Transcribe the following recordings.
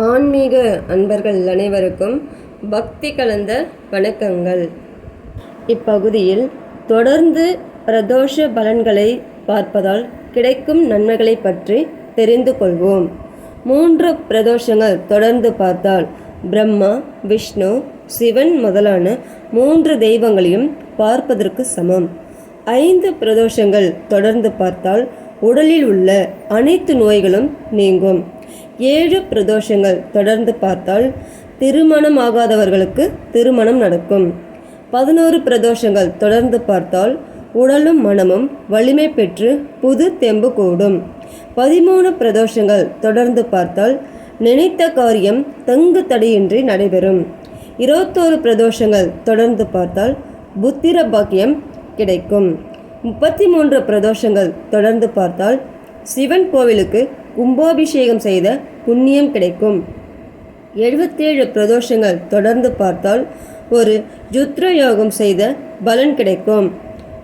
ஆன்மீக அன்பர்கள் அனைவருக்கும் பக்தி கலந்த வணக்கங்கள். இப்பகுதியில் தொடர்ந்து பிரதோஷ பலன்களை பார்ப்பதால் கிடைக்கும் நன்மைகளை பற்றி தெரிந்து கொள்வோம். மூன்று பிரதோஷங்கள் தொடர்ந்து பார்த்தால் பிரம்மா விஷ்ணு சிவன் முதலான மூன்று தெய்வங்களையும் பார்ப்பதற்கு சமம். ஐந்து பிரதோஷங்கள் தொடர்ந்து பார்த்தால் உடலில் உள்ள அனைத்து நோய்களும் நீங்கும். ஏழு பிரதோஷங்கள் தொடர்ந்து பார்த்தால் திருமணம் ஆகாதவர்களுக்கு திருமணம் நடக்கும். பதினோரு பிரதோஷங்கள் தொடர்ந்து பார்த்தால் உடலும் மனமும் வலிமை பெற்று புது தெம்பு கூடும். பதிமூணு பிரதோஷங்கள் தொடர்ந்து பார்த்தால் நினைத்த காரியம் தங்கு தடையின்றி நடைபெறும். இருபத்தோரு பிரதோஷங்கள் தொடர்ந்து பார்த்தால் புத்திர பாக்கியம் கிடைக்கும். முப்பத்தி மூன்று பிரதோஷங்கள் தொடர்ந்து பார்த்தால் சிவன் கோவிலுக்கு கும்பாபிஷேகம் செய்த புண்ணியம் கிடைக்கும். எழுபத்தேழு பிரதோஷங்கள் தொடர்ந்து பார்த்தால் ஒரு ருத்ர யோகம் செய்த பலன் கிடைக்கும்.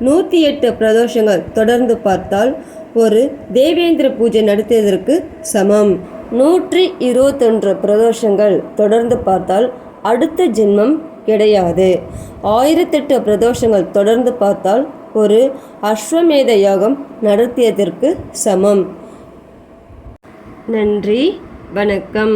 நூற்றி எட்டு பிரதோஷங்கள் தொடர்ந்து பார்த்தால் ஒரு தேவேந்திர பூஜை நடத்தியதற்கு சமம். நூற்றி இருபத்தொன்று பிரதோஷங்கள் தொடர்ந்து பார்த்தால் அடுத்த ஜென்மம் கிடையாது. ஆயிரத்தெட்டு பிரதோஷங்கள் தொடர்ந்து பார்த்தால் ஒரு அஸ்வமேத யாகம் நடத்தியதற்கு சமம். நன்றி வணக்கம்.